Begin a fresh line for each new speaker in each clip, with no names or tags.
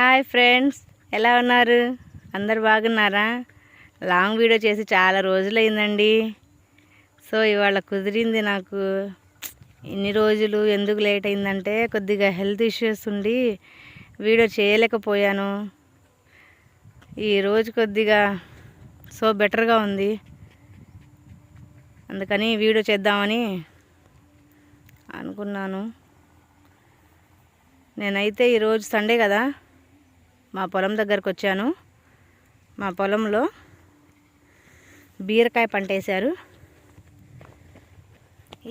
Hi friends ఎలా ఉన్నారు? అందరు బాగున్నారా? లాంగ్ వీడియో చేసి చాలా రోజులైందండి. సో ఇవాళ కుదిరింది నాకు ఇన్ని రోజులు ఎందుకు లేట్ అయిందంటే కొద్దిగా హెల్త్ ఇష్యూస్ ఉండి వీడియో చేయలేకపోయాను. ఈ రోజు కొద్దిగా సో బెటర్గా ఉంది. అందుకని వీడియో చేద్దామని అనుకున్నాను. నేనైతే ఈరోజు సండే కదా. మా పొలం దగ్గరకు వచ్చాను మా పొలంలో బీరకాయ పంట వేశారు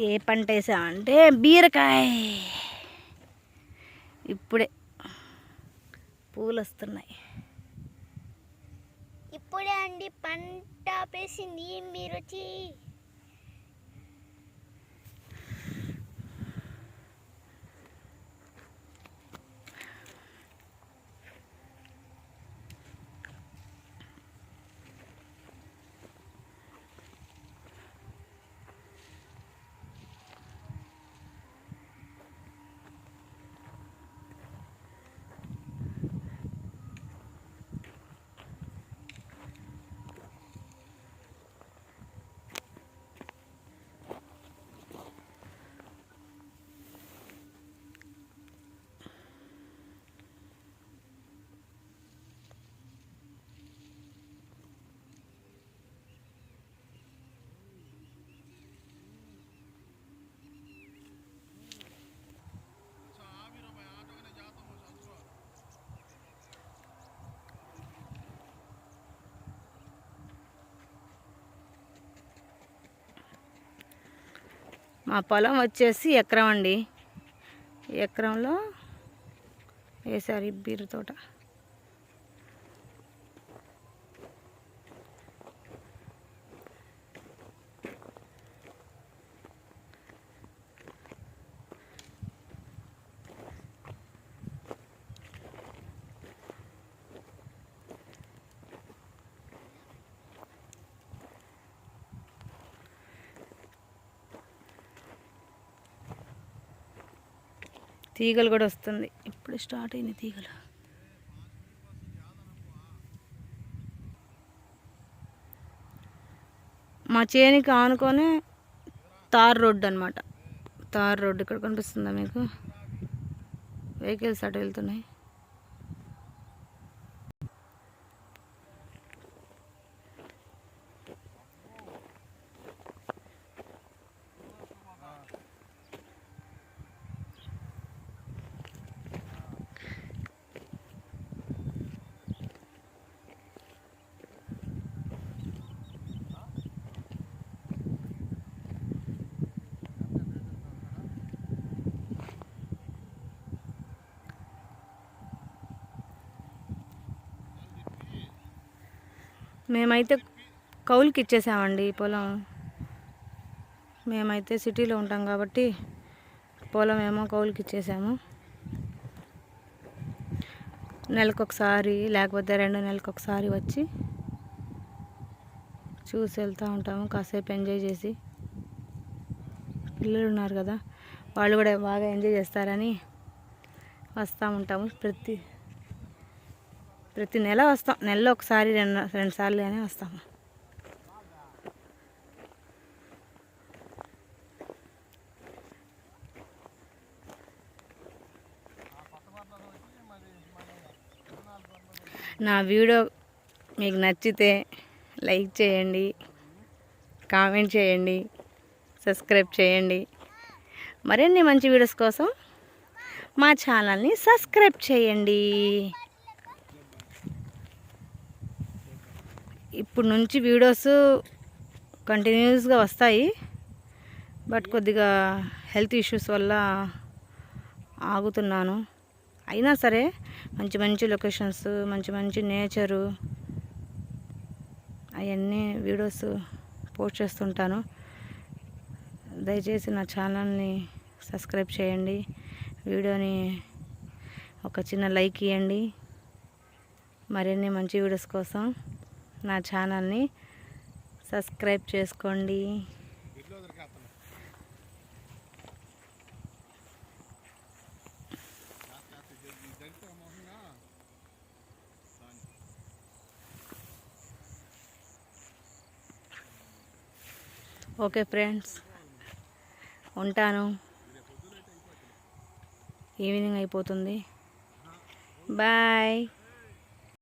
ఏ పంట వేసామంటే బీరకాయ. ఇప్పుడే పూలు వస్తున్నాయి
ఇప్పుడే అండి పంట పేసింది మీరు వచ్చి
మా పొలం వచ్చేసి ఎకరం అండి. ఎకరంలో వేసారు ఈ తోట. తీగలు కూడా వస్తుంది. ఇప్పుడు స్టార్ట్ అయింది తీగలు. మా చేనికి ఆనుకొని తార్ రోడ్డు అనమాట తార్ రోడ్డు ఇక్కడ కనిపిస్తుందా మీకు? వెహికల్స్ అటు వెళ్తున్నాయి. మేమైతే కౌలుకి ఇచ్చేసామండి ఈ పొలం. మేమైతే సిటీలో ఉంటాం కాబట్టి పొలం ఏమో కౌలుకి ఇచ్చేసాము నెలకు ఒకసారి లేకపోతే రెండు నెలలకు ఒకసారి వచ్చి చూసి వెళ్తూ ఉంటాము కాసేపు ఎంజాయ్ చేసి. పిల్లలు ఉన్నారు కదా వాళ్ళు కూడా బాగా ఎంజాయ్ చేస్తారని వస్తూ ఉంటాము ప్రతి ప్రతి నెల వస్తాం. నెలలో ఒకసారి రెండు రెండు సార్లు వస్తాము నా వీడియో మీకు నచ్చితే లైక్ చేయండి కామెంట్ చేయండి సబ్స్క్రైబ్ చేయండి. మరిన్ని మంచి వీడియోస్ కోసం మా ఛానల్ని సబ్స్క్రైబ్ చేయండి. ఇప్పుడు నుంచి వీడియోస్ కంటిన్యూస్గా వస్తాయి. బట్ కొద్దిగా హెల్త్ ఇష్యూస్ వల్ల ఆగుతున్నాను. అయినా సరే మంచి మంచి లొకేషన్స్ మంచి మంచి నేచరు అవన్నీ వీడియోస్ పోస్ట్ చేస్తుంటాను. దయచేసి నా ఛానల్ని సబ్స్క్రైబ్ చేయండి. వీడియోని ఒక చిన్న లైక్ ఇవ్వండి మరిన్ని మంచి వీడియోస్ కోసం నా ఛానల్ని సబ్స్క్రైబ్ చేసుకోండి. ఓకే ఫ్రెండ్స్ ఉంటాను. ఈవినింగ్ అయిపోతుంది. బాయ్.